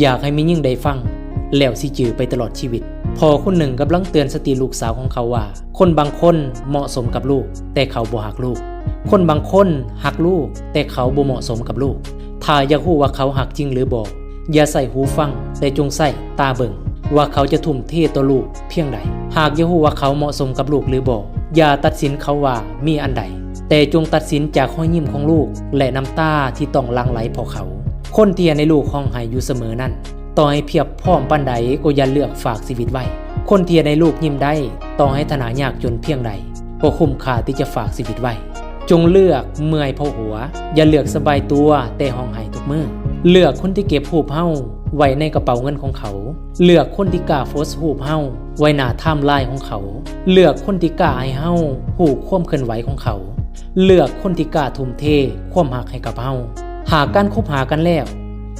อยากให้มียิ่งได้ฟัง แล้วสิจือไปตลอดชีวิต พอคนหนึ่งกำลังเตือนสติลูกสาวของเขาว่า คนบางคนเหมาะสมกับลูก แต่เขาบ่หักลูก คนบางคนหักลูก แต่เขาบ่เหมาะสมกับลูก ถ้าอยากรู้ว่าเขาหักจริงหรือบ่อย่าใส่หูฟัง แต่จงใส่ตาเบิ่งว่าเขาจะทุ่มเทต่อลูกเพียงใด หากอยากรู้ว่าเขาเหมาะสมกับลูกหรือบ่อย่าตัดสินเขาว่ามีอันใด แต่จงตัดสินจากห้อยยิ้มของลูก และน้ำตาที่ต้องลังไหลพอเขา คนที่ในลูกห้องไห้อยู่เสมอนั่นต่อให้เพียบพร้อมปันใดก็อย่าเลือกฝากชีวิตไว้ คนที่ในลูกยิ้มได้ต่อให้ฐานะยากจนเพียงใดก็คุ้มค่าที่จะฝากชีวิตไว้ จงเลือกเมื่อยพราะหัว อย่าเลือกสบายตัวแต่ห้องไห้ทุกมือเลือกคนที่เก็บหูเฮาไว้ในกระเป๋าเงินของเขา เลือกคนที่กล้าโพสหูเฮาไว้หน้าไทม์ไลน์ของเขา เลือกคนที่กล้าให้เฮาหูความเคลื่อนไหวของเขา เลือกคนที่กล้าทุ่มเทความหักให้กับเฮา หากการคบหากันแล้ว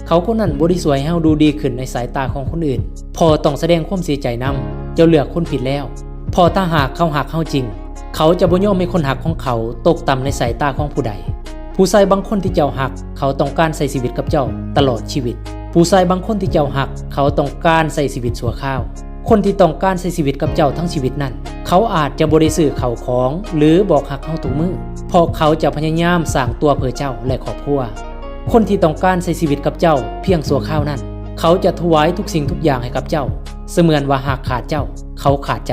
เขาคนนั้นบริสวยให้เฮาดูดีขึ้นในสายตาของคนอื่น พอต้องแสดงความเสียใจนำเจ้าเลือกคนผิดแล้ว พอถ้าหากเขาหักเฮาจริง เขาจะบ่ยอมให้คนหักของเขาตกต่ำในสายตาของผู้ใด ผู้ชายบางคนที่เจ้าหัก เขาต้องการใส่ชีวิตกับเจ้าตลอดชีวิต ผู้ชายบางคนที่เจ้าหัก เขาต้องการใส่ชีวิตสัวข้าว คนที่ต้องการใช้ชีวิตกับเจ้าทั้งชีวิตนั้น เขาอาจจะบริสื่อเข่าของ หรือบอกหักเข้าทุกมือเพราะเขาจะพยายามสร้างตัวเพื่อเจ้าและครอบครัว คนที่ต้องการใช้ชีวิตกับเจ้า เพียงสัวข้าวนั้น เขาจะถวายทุกสิ่งทุกอย่างให้กับเจ้า เสมือนว่าหากขาดเจ้า เขาขาดใจ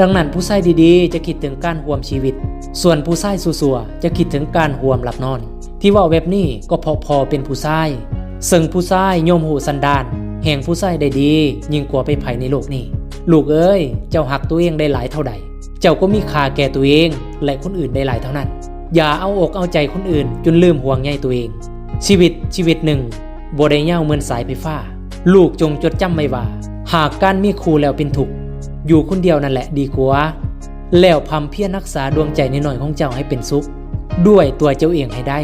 ดังนั้นผู้ชายดีๆ จะคิดถึงการห่วมชีวิต ส่วนผู้ชายสัวๆจะคิดถึงการห่วมหลับนอน ที่ว่าเว็บนี้ก็พอพอเป็นผู้ชายซึ่งผู้ชายโยมหูสันดานแห่งผู้ชายได้ดียิ่งกว่าไปไผในโลกนี้ลูกเอ้ย เจ้าหักตัวเองได้หลายเท่าใด เจ้าก็มีค่าแก่ตัวเอง และคนอื่นได้หลายเท่านั้น อย่าเอาอกเอาใจคนอื่นจนลืมห่วงใยตัวเอง ชีวิตชีวิตหนึ่งบได้เง่าเหมือนสายไฟฟ้า ลูกจงจดจำไม่ว่า หากการมีครูแล้วเป็นถูกอยู่คนเดียวนั่นแหละดีกว่า แล้วพำเพียรรักษาดวงใจนหน่อยของเจ้าให้เป็นสุข ด้วยตัวเจ้าเองให้ได้